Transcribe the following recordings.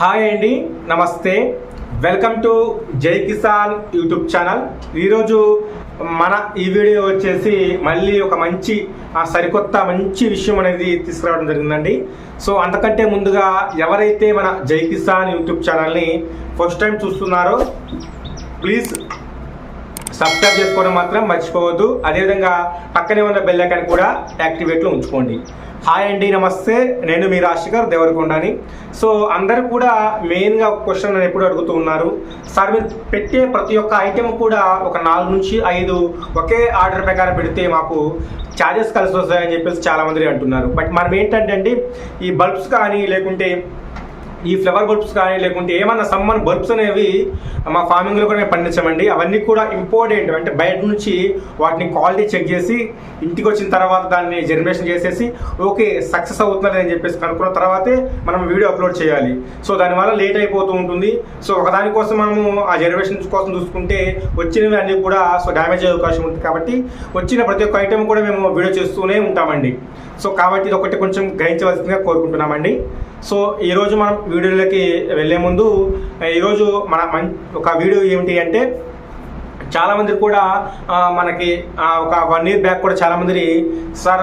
Hi అండి నమస్తే. Welcome to జై కిసాన్ యూట్యూబ్ ఛానల్. ఈరోజు మన ఈ వీడియో వచ్చేసి మళ్ళీ ఒక మంచి సరికొత్త మంచి విషయం అనేది తీసుకురావడం జరిగిందండి. సో అంతకంటే ముందుగా ఎవరైతే మన జై కిసాన్ యూట్యూబ్ ఛానల్ని ఫస్ట్ టైం చూస్తున్నారో ప్లీజ్ సబ్స్క్రైబ్ చేసుకోవడం మాత్రం మర్చిపోవద్దు. అదేవిధంగా పక్కనే ఉన్న బెల్ ఐకాన్ కూడా యాక్టివేట్లో ఉంచుకోండి. హాయ్ అండి నమస్తే. నేను మీ రాశికర్ దేవరకొండని. సో అందరు కూడా మెయిన్గా ఒక క్వశ్చన్ నేను ఎప్పుడు అడుగుతూ ఉన్నారు? సార్ మీరు పెట్టే ప్రతి ఒక్క ఐటెం కూడా ఒక నాలుగు నుంచి ఐదు ఒకే ఆర్డర్ ప్రకారం పెడితే మాకు ఛార్జెస్ కలిసి వస్తాయని చెప్పేసి చాలామంది అంటున్నారు. బట్ మనం ఏంటంటే అండి ఈ బల్బ్స్ కానీ లేకుంటే ఈ ఫ్లవర్ బల్బ్స్ కానీ లేకుంటే ఏమన్నా సమ్మన్ బల్బ్స్ అనేవి మా ఫార్మింగ్లో కూడా మేము పండించామండి. అవన్నీ కూడా ఇంపార్టెంట్ అంటే బయట నుంచి వాటిని క్వాలిటీ చెక్ చేసి ఇంటికి వచ్చిన తర్వాత దాన్ని జనరేషన్ చేసేసి ఓకే సక్సెస్ అవుతున్నది అని చెప్పేసి కనుక్కున్న తర్వాతే మనం వీడియో అప్లోడ్ చేయాలి. సో దానివల్ల లేట్ అయిపోతూ ఉంటుంది. సో ఒకదానికోసం మనము ఆ జనరేషన్ కోసం చూసుకుంటే వచ్చినవి అన్నీ కూడా సో డ్యామేజ్ అయ్యే అవకాశం ఉంటుంది. కాబట్టి వచ్చిన ప్రతి ఒక్క ఐటెం కూడా మేము వీడియో చేస్తూనే ఉంటామండి. సో కాబట్టి ఇది ఒకటి కొంచెం గ్రహించవలసిందిగా కోరుకుంటున్నామండి. సో ఈరోజు మనం వీడియోలోకి వెళ్ళే ముందు ఈరోజు మన మం ఒక వీడియో ఏమిటి అంటే చాలా మంది కూడా మనకి ఒక వన్ ఇయర్ బ్యాక్ కూడా చాలా మంది సార్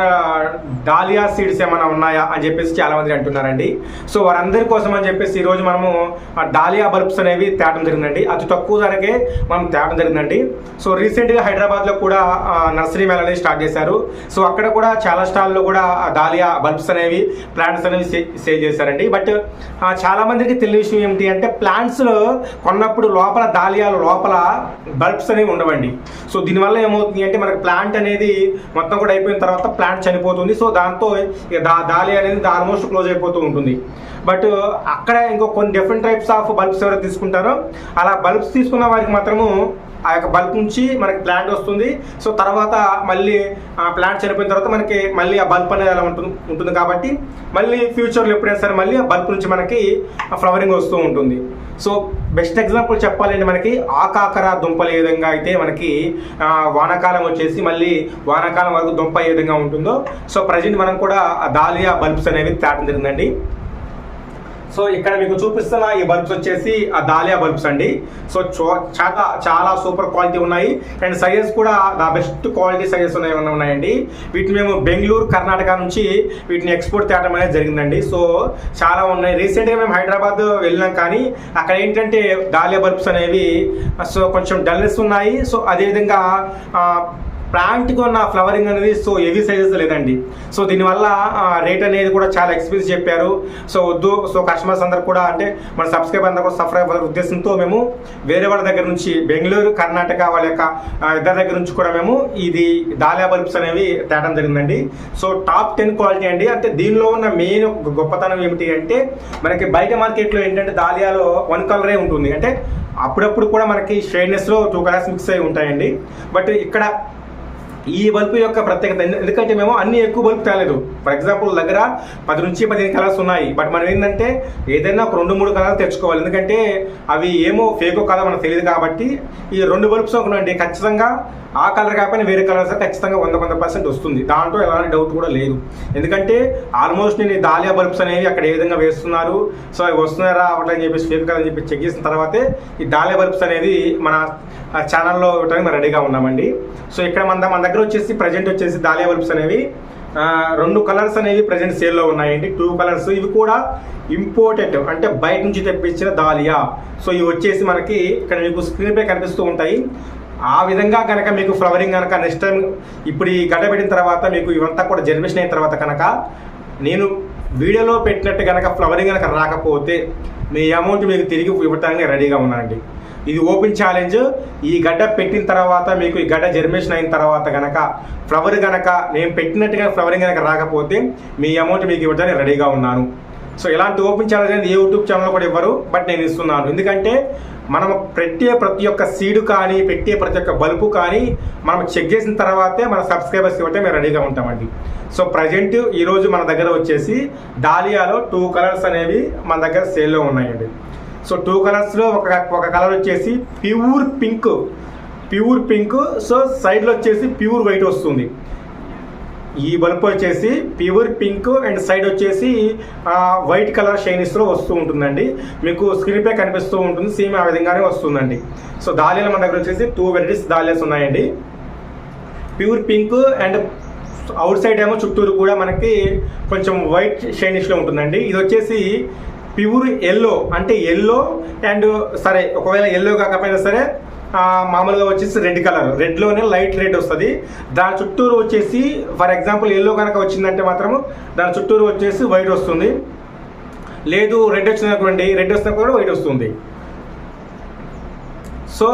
డాలియా సీడ్స్ ఏమైనా ఉన్నాయా? అని చెప్పేసి చాలా మంది అంటున్నారండి. సో వారందరి కోసం అని చెప్పేసి ఈరోజు మనము ఆ డాలియా బల్బ్స్ అనేవి తేవడం జరిగిందండి. అతి తక్కువ ధరకే మనం తేవడం జరిగిందండి. సో రీసెంట్గా హైదరాబాద్లో కూడా నర్సరీ మేళ అనేది స్టార్ట్ చేశారు. సో అక్కడ కూడా చాలా స్టాల్లో కూడా డాలియా బల్బ్స్ అనేవి ప్లాంట్స్ అనేవి సే- సేల్ చేశారండి. బట్ చాలామందికి చాలా మందికి తెలియని విషయం ఏమిటి అంటే ప్లాంట్స్లో కొన్నప్పుడు లోపల దాలియాలు లోపల బల్బ్స్ అనేవి ఉండవండి. సో దీనివల్ల ఏమవుతుంది అంటే మనకి ప్లాంట్ అనేది మొత్తం కూడా అయిపోయిన తర్వాత ప్లాంట్ చనిపోతుంది. సో దాంతో దా దాలి అనేది ఆల్మోస్ట్ క్లోజ్ అయిపోతూ ఉంటుంది. బట్ అక్కడ ఇంకో కొన్ని డిఫరెంట్ టైప్స్ ఆఫ్ బల్బ్స్ ఎవరైతే తీసుకుంటారో అలా బల్బ్స్ తీసుకున్న వారికి మాత్రము ఆ యొక్క బల్బ్ నుంచి మనకి ప్లాంట్ వస్తుంది. సో తర్వాత మళ్ళీ ఆ ప్లాంట్ చనిపోయిన తర్వాత మనకి మళ్ళీ ఆ బల్బ్ అనేది అలా ఉంటుంది ఉంటుంది కాబట్టి మళ్ళీ ఫ్యూచర్లో ఎప్పుడైనా సరే మళ్ళీ ఆ బల్బ్ నుంచి మనకి ఫ్లవరింగ్ వస్తూ ఉంటుంది. సో బెస్ట్ ఎగ్జాంపుల్ చెప్పాలంటే మనకి ఆకాకర దుంపలు ఏ విధంగా అయితే మనకి వానాకాలం వచ్చేసి మళ్ళీ వానాకాలం వరకు దుంప ఏ విధంగా ఉంటుందో. సో ప్రజెంట్ మనం కూడా దాలియా బల్బ్స్ అనేవి తేటం జరిగిందండి. సో ఇక్కడ మీకు చూపిస్తున్న ఈ బల్బ్స్ వచ్చేసి ఆ దాలియా బల్బ్స్ అండి. సో చో- చాలా చాలా సూపర్ క్వాలిటీ ఉన్నాయి. అండ్ సైజెస్ కూడా ద బెస్ట్ క్వాలిటీ సైజెస్ ఉన్నాయి ఉన్నాయండి? వీటిని మేము బెంగళూరు కర్ణాటక నుంచి వీటిని ఎక్స్పోర్ట్ తేవడం అనేది జరిగిందండి. సో చాలా ఉన్నాయి. రీసెంట్గా మేము హైదరాబాద్ వెళ్ళినాం కానీ అక్కడ ఏంటంటే దాలియా బల్బ్స్ అనేవి సో కొంచెం డల్నెస్ ఉన్నాయి. సో అదేవిధంగా ప్లాంట్కి ఉన్న ఫ్లవరింగ్ అనేది సో హెవీ సైజెస్ లేదండి. సో దీనివల్ల రేట్ అనేది కూడా చాలా ఎక్స్పెన్స్ చెప్పారు. సో వద్దు సో కస్టమర్స్ అందరు కూడా అంటే మన సబ్స్క్రైబర్ అందరూ కూడా సఫర్ అవ్వాలనే ఉద్దేశంతో మేము వేరే వాళ్ళ దగ్గర నుంచి బెంగళూరు కర్ణాటక వాళ్ళ యొక్క ఇద్దరు ఇద్దరి దగ్గర నుంచి కూడా మేము ఇది దాలియా బల్బ్స్ అనేవి తేటం జరిగిందండి. సో టాప్ టెన్ క్వాలిటీ అండి. అంటే దీనిలో ఉన్న మెయిన్ గొప్పతనం ఏమిటి అంటే మనకి బయట మార్కెట్లో ఏంటంటే దాలియాలో వన్ కలరే ఉంటుంది. అంటే అప్పుడప్పుడు కూడా మనకి షేడ్నెస్లో టూ కలర్స్ మిక్స్ అయి ఉంటాయండి. బట్ ఇక్కడ ఈ బల్బు యొక్క ప్రత్యేకత. ఎందుకంటే మేము అన్ని ఎక్కువ బల్బు తేలేదు. ఫర్ ఎగ్జాంపుల్ దగ్గర పది నుంచి పదిహేను కలర్స్ ఉన్నాయి. బట్ మనం ఏంటంటే ఏదైనా ఒక రెండు మూడు కలర్స్ తెచ్చుకోవాలి. ఎందుకంటే అవి ఏమో ఫేకో కలర్ మనకు తెలియదు కాబట్టి ఈ రెండు బల్బ్స్ ఒకనండి ఖచ్చితంగా ఆ కలర్ కాకపోయినా వేరే కలర్స్ ఖచ్చితంగా వంద వంద పర్సెంట్ వస్తుంది. దాంట్లో ఎలాంటి డౌట్ కూడా లేదు. ఎందుకంటే ఆల్మోస్ట్ నేను దాలియా బల్బ్స్ అనేవి అక్కడ ఏ విధంగా వేస్తున్నారు? సో అవి వస్తున్నారా అవట్లని చెప్పేసి ఫేక్ కదా అని చెప్పి చెక్ చేసిన తర్వాతే ఈ దాలియా బల్బ్స్ అనేది మన ఛానల్లో ఇవ్వడానికి మనం రెడీగా ఉన్నామండి. సో ఇక్కడ మన మన దగ్గర వచ్చేసి ప్రజెంట్ వచ్చేసి దాలియా బల్బ్స్ అనేవి. రెండు కలర్స్ అనేవి ప్రజెంట్ సేల్లో ఉన్నాయండి. టూ కలర్స్ ఇవి కూడా ఇంపోర్టెడ్ అంటే బయట నుంచి తెప్పించిన దాలియా. సో ఇవి వచ్చేసి మనకి ఇక్కడ మీకు స్క్రీన్ పై కనిపిస్తూ ఉంటాయి. ఆ విధంగా కనుక మీకు ఫ్లవరింగ్ కనుక నెక్స్ట్ టైం ఇప్పుడు ఈ గడ్డ పెట్టిన తర్వాత మీకు ఇవంతా కూడా జనరేషన్ అయిన తర్వాత కనుక నేను వీడియోలో పెట్టినట్టు కనుక ఫ్లవరింగ్ కనుక రాకపోతే మీ అమౌంట్ మీకు తిరిగి ఇవ్వటానికి రెడీగా ఉన్నానండి. ఇది ఓపెన్ ఛాలెంజ్. ఈ గడ్డ పెట్టిన తర్వాత మీకు ఈ గడ్డ జర్మేషన్ అయిన తర్వాత కనుక ఫ్లవర్ కనుక నేను పెట్టినట్టుగా ఫ్లవరింగ్ కనుక రాకపోతే మీ అమౌంట్ మీకు ఇవ్వడానికి రెడీగా ఉన్నాను. సో ఇలాంటి ఓపెన్ ఛాలెంజ్ అనేది ఏ యూట్యూబ్ ఛానల్లో కూడా ఇవ్వరు బట్ నేను ఇస్తున్నాను. ఎందుకంటే మనం పెట్టే ప్రతి ఒక్క సీడు కానీ పెట్టే ప్రతి ఒక్క బల్బు కానీ మనం చెక్ చేసిన తర్వాతే మన సబ్స్క్రైబర్స్ ఇవ్వటం మేము రెడీగా ఉంటామండి. సో ప్రజెంట్ ఈరోజు మన దగ్గర వచ్చేసి డాలియాలో టూ కలర్స్ అనేవి మన దగ్గర సేల్లో ఉన్నాయండి. సో టూ కలర్స్లో ఒక ఒక కలర్ వచ్చేసి pure pink. Pure pink so సైడ్లో వచ్చేసి ప్యూర్ వైట్ వస్తుంది. ఈ బల్బ్ వచ్చేసి ప్యూర్ పింక్ అండ్ సైడ్ వచ్చేసి వైట్ కలర్ షైనిస్లో వస్తూ ఉంటుందండి. మీకు స్క్రీన్ పే కనిపిస్తూ ఉంటుంది సేమ్ ఆ విధంగానే వస్తుందండి. సో దాలియాలు మన దగ్గర వచ్చేసి టూ వెరైటీస్ దాలియాస్ ఉన్నాయండి. Pure pink and outside ఏమో చుట్టూరు కూడా మనకి కొంచెం వైట్ షైనిష్లో ఉంటుందండి. ఇది వచ్చేసి ప్యూర్ ఎల్లో అంటే ఎల్లో అండ్ సరే ఒకవేళ ఎల్లో కాకపోయినా సరే మామూలుగా వచ్చేసి రెడ్ కలర్. రెడ్లోనే లైట్ రెడ్ వస్తుంది. దాని చుట్టూరు వచ్చేసి ఫర్ ఎగ్జాంపుల్ ఎల్లో కనుక వచ్చిందంటే మాత్రము దాని చుట్టూరు వచ్చేసి వైట్ వస్తుంది. లేదు రెడ్ వచ్చినటువంటి రెడ్ వస్తున్నా కూడా వైట్ వస్తుంది. సో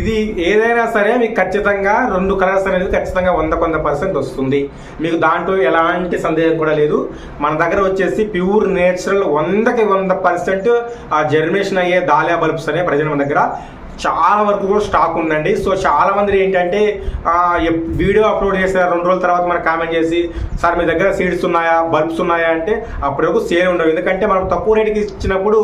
ఇది ఏదైనా సరే మీకు ఖచ్చితంగా రెండు కలర్స్ అనేది ఖచ్చితంగా వంద కొంత పర్సెంట్ వస్తుంది. మీకు దాంట్లో ఎలాంటి సందేహం కూడా లేదు. మన దగ్గర వచ్చేసి ప్యూర్ నేచురల్ వందకి వంద పర్సెంట్ ఆ జర్మినేషన్ అయ్యే దాలియా బల్బ్స్ అనే ప్రజల మన దగ్గర చాలా వరకు కూడా స్టాక్ ఉందండి. సో చాలా మంది ఏంటంటే వీడియో అప్లోడ్ చేసిన రెండు రోజుల తర్వాత మనకు కామెంట్ చేసి సార్ మీ దగ్గర సీడ్స్ ఉన్నాయా? బల్బ్స్ ఉన్నాయా? అంటే అప్పటి వరకు సేల్ ఉండవు. ఎందుకంటే మనం తక్కువ రేటుకి ఇచ్చినప్పుడు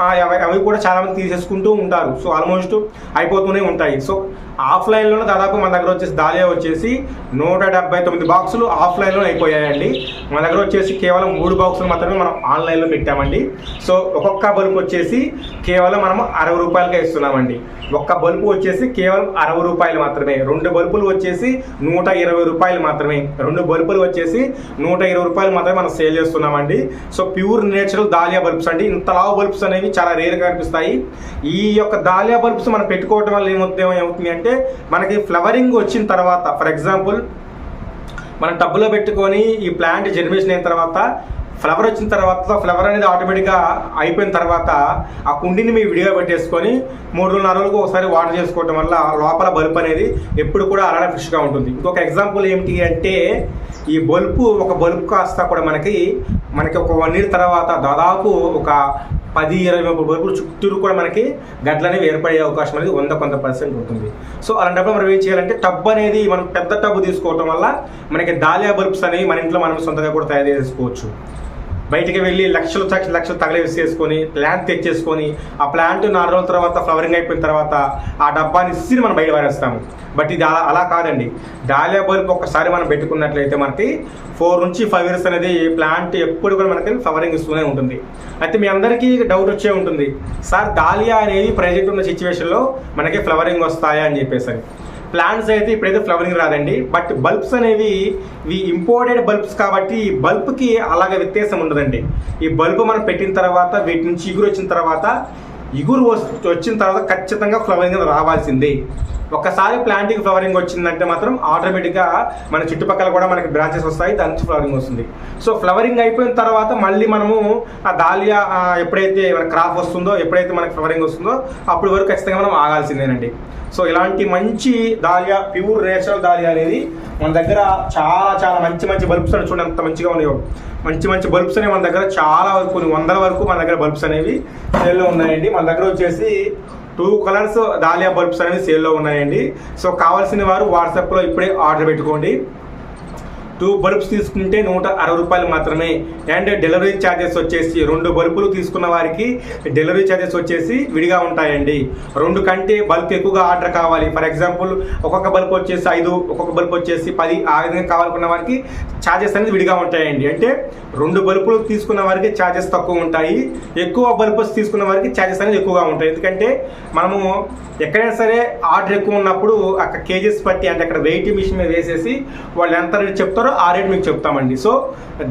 అవి అవి కూడా చాలా మంది తీసేసుకుంటూ ఉంటారు. సో ఆల్మోస్ట్ అయిపోతూనే ఉంటాయి. సో ఆఫ్లైన్లోనే దాదాపు మన దగ్గర వచ్చేసి దాలియా వచ్చేసి నూట డెబ్బై తొమ్మిది బాక్సులు ఆఫ్లైన్లో అయిపోయాయండి. మన దగ్గర వచ్చేసి కేవలం మూడు బాక్సులు మాత్రమే మనం ఆన్లైన్లో పెట్టామండి. సో ఒక్కొక్క బల్బ్ వచ్చేసి కేవలం మనము అరవై రూపాయలకే ఇస్తున్నామండి. ఒక్క బల్బు వచ్చేసి కేవలం అరవై రూపాయలు మాత్రమే. రెండు బల్బులు వచ్చేసి నూట ఇరవై రూపాయలు మాత్రమే. రెండు బల్బులు వచ్చేసి నూట ఇరవై రూపాయలు మాత్రమే మనం సేల్ చేస్తున్నామండి. So pure natural dahlia bulbs అండి. ఇంత లావు బల్బ్స్ అనేవి చాలా రేర్గా కనిపిస్తాయి. ఈ యొక్క దాలియా బల్బ్స్ మనం పెట్టుకోవడం వల్ల ఏమవుతుంది ఏమవుతుంది అంటే మనకి ఫ్లవరింగ్ వచ్చిన తర్వాత ఫర్ ఎగ్జాంపుల్ మనం టబ్బులో పెట్టుకొని ఈ ప్లాంట్ జర్మినేషన్ అయిన తర్వాత ఫ్లవర్ వచ్చిన తర్వాత ఫ్లవర్ అనేది ఆటోమేటిక్గా అయిపోయిన తర్వాత ఆ కుండీని మీ విడిగా పెట్టేసుకొని మూడు రోజులు నాలుగు రోజులకు ఒకసారి వాటర్ చేసుకోవటం వల్ల లోపల బల్బ్ అనేది ఎప్పుడు కూడా అలానే ఫ్రెష్గా ఉంటుంది. ఇంకొక ఎగ్జాంపుల్ ఏమిటి అంటే ఈ బల్బు ఒక బల్బు కాస్త కూడా మనకి మనకి ఒక వన్ ఇయర్ తర్వాత దాదాపు ఒక పది ఇరవై ముప్పై బల్బులు చుట్టూరు కూడా మనకి గడ్లు అనేవి ఏర్పడే అవకాశం అనేది వంద కొంత పర్సెంట్ ఉంటుంది. సో అలాంటప్పుడు మనం ఏం చేయాలంటే టబ్ అనేది మనం పెద్ద టబ్ తీసుకోవటం వల్ల మనకి దాలియా బల్బ్స్ అనేవి మన ఇంట్లో మనం సొంతంగా కూడా తయారు చేసుకోవచ్చు. బయటికి వెళ్ళి లక్షలు లక్ష- లక్షలు తగలేసేసుకొని ప్లాంట్ తెచ్చేసుకొని ఆ ప్లాంట్ నాలుగు రోజుల తర్వాత ఫ్లవరింగ్ అయిపోయిన తర్వాత ఆ డబ్బాని ఇసి మనం బయట పారేస్తాము. బట్ ఇది అలా అలా కాదండి. డాలియా బల్బ్ ఒక్కసారి మనం పెట్టుకున్నట్లయితే మనకి ఫోర్ నుంచి ఫైవ్ ఇయర్స్ అనేది ప్లాంట్ ఎప్పుడు కూడా మనకి ఫ్లవరింగ్ ఇస్తూనే ఉంటుంది. అయితే మీ అందరికీ డౌట్ వచ్చే ఉంటుంది. సార్ డాలియా అనేది ప్రజెంట్ ఉన్న సిచ్యువేషన్లో మనకి ఫ్లవరింగ్ వస్తాయా అని చెప్పేసి ప్లాంట్స్ అయితే ఇప్పుడైతే ఫ్లవరింగ్ రాదండి. బట్ బల్బ్స్ అనేవి ఇవి ఇంపోర్టెడ్ బల్బ్స్ కాబట్టి ఈ బల్బ్కి అలాగే వ్యత్యాసం ఉండదండి. ఈ బల్బ్ మనం పెట్టిన తర్వాత వీటి నుంచి ఇగురు వచ్చిన తర్వాత ఇగురు వచ్చిన తర్వాత ఖచ్చితంగా ఫ్లవరింగ్ రావాల్సిందే. ఒక్కసారి ప్లాంటింగ్ ఫ్లవరింగ్ వచ్చిందంటే మాత్రం ఆటోమేటిక్గా మన చుట్టుపక్కల కూడా మనకి బ్రాంచెస్ వస్తాయి దాని నుంచి ఫ్లవరింగ్ వస్తుంది. సో ఫ్లవరింగ్ అయిపోయిన తర్వాత మళ్ళీ మనము ఆ దాలియా ఎప్పుడైతే మన క్రాప్ వస్తుందో ఎప్పుడైతే మనకి ఫ్లవరింగ్ వస్తుందో అప్పటి వరకు ఖచ్చితంగా మనం ఆగాల్సిందేనండి. సో ఇలాంటి మంచి దాలియా ప్యూర్ నేచురల్ దాలియా అనేది మన దగ్గర చాలా చాలా మంచి మంచి బల్బ్స్ అని చూడండి అంత మంచిగా ఉన్నాయో. మంచి మంచి బల్బ్స్ అనేవి మన దగ్గర చాలా వరకు కొన్ని వందల వరకు మన దగ్గర బల్బ్స్ అనేవి సేల్లో ఉన్నాయండి. మన దగ్గర వచ్చేసి టూ కలర్స్ దాలియా బల్బ్స్ అనేవి సేల్లో ఉన్నాయండి. సో కావాల్సిన వారు వాట్సాప్లో ఇప్పుడే ఆర్డర్ పెట్టుకోండి. టూ బల్బ్స్ తీసుకుంటే నూట అరవై రూపాయలు మాత్రమే. అండ్ డెలివరీ ఛార్జెస్ వచ్చేసి రెండు బల్బులు తీసుకున్న వారికి డెలివరీ ఛార్జెస్ వచ్చేసి విడిగా ఉంటాయండి. రెండు కంటే బల్బ్ ఎక్కువగా ఆర్డర్ కావాలి. ఫర్ ఎగ్జాంపుల్ ఒక్కొక్క బల్బ్ వచ్చేసి ఐదు ఒక్కొక్క బల్బ్ వచ్చేసి పది ఆ విధంగా కావాలనుకున్న వారికి ఛార్జెస్ అనేది విడిగా ఉంటాయండి. అంటే రెండు బల్బులు తీసుకున్న వారికి ఛార్జెస్ తక్కువ ఉంటాయి. ఎక్కువ బల్బస్ తీసుకున్న వారికి ఛార్జెస్ అనేది ఎక్కువగా ఉంటాయి. ఎందుకంటే మనము ఎక్కడైనా సరే ఆర్డర్ ఎక్కువ ఉన్నప్పుడు అక్కడ కేజెస్ పట్టి అంటే అక్కడ వెయిట్ మిషన్ మీద వేసేసి వాళ్ళు ఎంత రేట్ చెప్తారో ఆ రేట్ మీకు చెప్తామండి. సో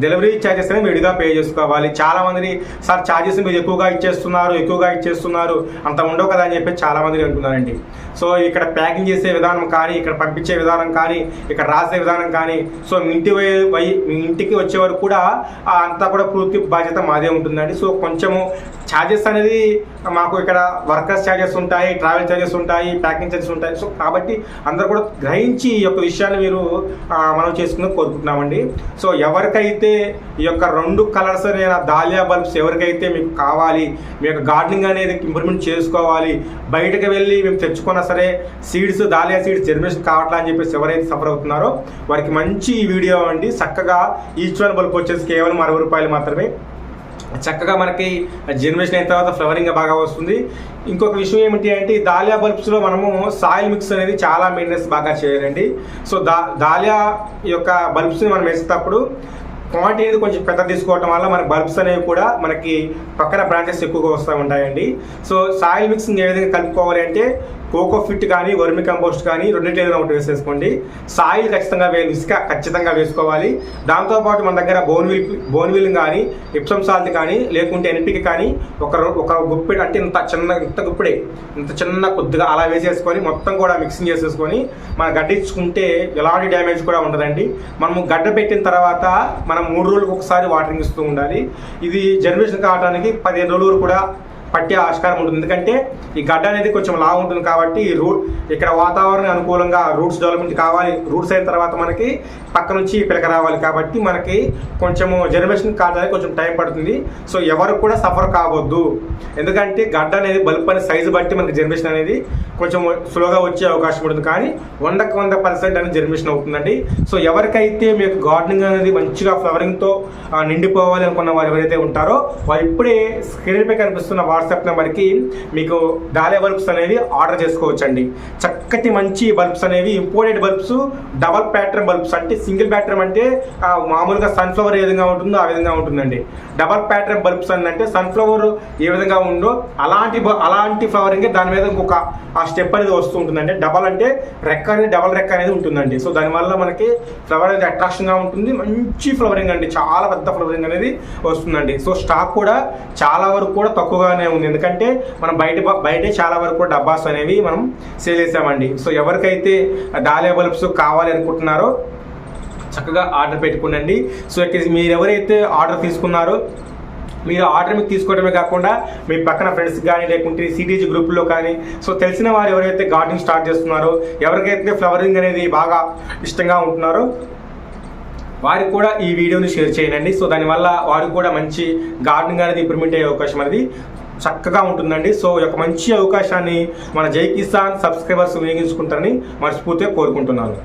డెలివరీ ఛార్జెస్ అనేది విడిగా పే చేసుకోవాలి. చాలా మందిని సార్ ఛార్జెస్ మీరు ఎక్కువగా ఇచ్చేస్తున్నారు ఎక్కువగా ఇచ్చేస్తున్నారు అంత ఉండవు కదా అని చెప్పి చాలా మంది అంటున్నారండి సో ఇక్కడ ప్యాకింగ్ చేసే విధానం కానీ ఇక్కడ పంపించే విధానం కానీ ఇక్కడ రాసే విధానం కానీ సో మీ ఇంటి వై- మీ ఇంటికి వచ్చే వరకు కూడా అంతా కూడా పూర్తి బాధ్యత మాదే ఉంటుందండి. సో కొంచెము ఛార్జెస్ అనేది మాకు ఇక్కడ వర్కర్స్ ఛార్జెస్ ఉంటాయి ట్రావెల్ ఛార్జెస్ ఉంటాయి ప్యాకింగ్ ఛార్జెస్ ఉంటాయి. సో కాబట్టి అందరూ కూడా గ్రహించి ఈ యొక్క విషయాన్ని మీరు మనం చేసుకుని కోరుకుంటున్నామండి. సో ఎవరికైతే ఈ యొక్క రెండు కలర్స్ అయిన దాలియా బల్బ్స్ ఎవరికైతే మీకు కావాలి మీ యొక్క గార్డెనింగ్ అనేది ఇంప్రూవ్మెంట్ చేసుకోవాలి బయటకు వెళ్ళి మేము తెచ్చుకున్నా సరే సీడ్స్ దాలియా సీడ్స్ జర్మినేషన్ కావట్లా అని చెప్పేసి ఎవరైతే సఫర్ అవుతున్నారో వారికి మంచి వీడియో అండి. చక్కగా ఈచ్ వన్ బల్బ్ వచ్చేసి కేవలం అరవై రూపాయలు మాత్రమే. చక్కగా మనకి జనరేషన్ అయిన తర్వాత ఫ్లవరింగ్ బాగా వస్తుంది. ఇంకొక విషయం ఏమిటి అంటే ఈ దాలియా బల్బ్స్లో మనము సాయిల్ మిక్స్ అనేది చాలా మెయింటెనెన్స్ బాగా చేయాలండి. సో దా దాలియా యొక్క బల్బ్స్ని మనం వేసేటప్పుడు క్వాంటిటీ అనేది కొంచెం పెద్ద తీసుకోవటం వల్ల మనకి బల్బ్స్ అనేవి కూడా మనకి పక్కన బ్రాంచెస్ ఎక్కువగా వస్తూ ఉంటాయండి. సో సాయిల్ మిక్సింగ్ ఏ విధంగా కలుపుకోవాలి అంటే కోకో ఫిట్ కానీ వర్మి కంపోస్ట్ కానీ రెండింటిలో ఒకటి వేసేసుకోండి. సాయిల్ ఖచ్చితంగా వే ఇసుక ఖచ్చితంగా వేసుకోవాలి. దాంతోపాటు మన దగ్గర బోన్విల్ బోన్విల్ కానీ ఇప్సమ్ సాల్ట్ కానీ లేకుంటే ఎన్పికి కానీ ఒక ఒక గుప్పెడు అంటే ఇంత చిన్న ఇంత గుప్పిడే ఇంత చిన్న కొద్దిగా అలా వేసేసుకొని మొత్తం కూడా మిక్సింగ్ చేసేసుకొని మనం గడ్డించుకుంటే ఎలాంటి డ్యామేజ్ కూడా ఉండదండి. మనము గడ్డ పెట్టిన తర్వాత మనం మూడు రోజులకు ఒకసారి వాటరింగ్ ఇస్తూ ఉండాలి. ఇది జనరేషన్ కావడానికి పదిహేను రోజులు కూడా పట్టే ఆస్కారం ఉంటుంది. ఎందుకంటే ఈ గడ్డ అనేది కొంచెం లావు ఉంటుంది కాబట్టి ఈ రూట్ ఇక్కడ వాతావరణం అనుకూలంగా రూట్స్ డెవలప్మెంట్ కావాలి. రూట్స్ అయిన తర్వాత మనకి పక్క నుంచి పిలక రావాలి కాబట్టి మనకి కొంచెము జనరేషన్ కావడానికి కొంచెం టైం పడుతుంది. సో ఎవరు కూడా సఫర్ కావద్దు. ఎందుకంటే గడ్డ అనేది బల్బ్ అనే సైజు బట్టి మనకి జనరేషన్ అనేది కొంచెం స్లోగా వచ్చే అవకాశం ఉంటుంది. కానీ వందకు వంద పర్సెంట్ అనేది జర్మినేషన్ అవుతుందండి. సో ఎవరికైతే మీకు గార్డెనింగ్ అనేది మంచిగా ఫ్లవరింగ్తో నిండిపోవాలి అనుకున్న వారు ఎవరైతే ఉంటారో వారు ఇప్పుడే స్క్రీన్ పై కనిపిస్తున్న వాట్సాప్ నెంబర్కి మీకు డాలే బల్బ్స్ అనేవి ఆర్డర్ చేసుకోవచ్చండి. చక్కటి మంచి బల్బ్స్ అనేవి imported bulbs double pattern bulbs అంటే సింగిల్ ప్యాటర్న్ అంటే మామూలుగా సన్ఫ్లవర్ ఏ విధంగా ఉంటుందో ఆ విధంగా ఉంటుందండి. డబల్ ప్యాటర్న్ బల్బ్స్ అంటే సన్ఫ్లవర్ ఏ విధంగా ఉందో అలాంటి అలాంటి ఫ్లవరింగ్ దాని మీద ఇంకొక ఆ స్టెప్ అనేది వస్తూ ఉంటుందండి డబల్ అంటే రెక్క అనేది డబల్ రెక్క అనేది ఉంటుందండి. సో దానివల్ల మనకి ఫ్లవర్ అనేది అట్రాక్షన్గా ఉంటుంది. మంచి ఫ్లవరింగ్ అండి. చాలా పెద్ద ఫ్లవరింగ్ అనేది వస్తుందండి. సో స్టాక్ కూడా చాలా వరకు కూడా తక్కువగానే ఉంది. ఎందుకంటే మనం బయట బయటే చాలా వరకు కూడా డబ్బాస్ అనేవి మనం సేల్ చేసామండి. సో ఎవరికైతే డాలియా బల్బ్స్ కావాలి అనుకుంటున్నారో చక్కగా ఆర్డర్ పెట్టుకోండి సో మీరు ఎవరైతే ఆర్డర్ తీసుకున్నారో మీరు ఆర్డర్ మీకు తీసుకోవడమే కాకుండా మీ పక్కన ఫ్రెండ్స్ కానీ లేకుంటే సిటీజీ గ్రూప్లో కానీ. సో తెలిసిన వారు ఎవరైతే గార్డెనింగ్ స్టార్ట్ చేస్తున్నారో ఎవరికైతే ఫ్లవరింగ్ అనేది బాగా ఇష్టంగా ఉంటున్నారో వారికి కూడా ఈ వీడియోని షేర్ చేయండి. సో దానివల్ల వారికి కూడా మంచి గార్డెనింగ్ అనేది ఇంప్రూవ్మెంట్ అయ్యే అవకాశం అనేది చక్కగా ఉంటుందండి. సో ఈ యొక్క మంచి అవకాశాన్ని మన జై కిసాన్ సబ్స్క్రైబర్స్ వినియోగించుకుంటారని మనస్ఫూర్తిగా కోరుకుంటున్నాను.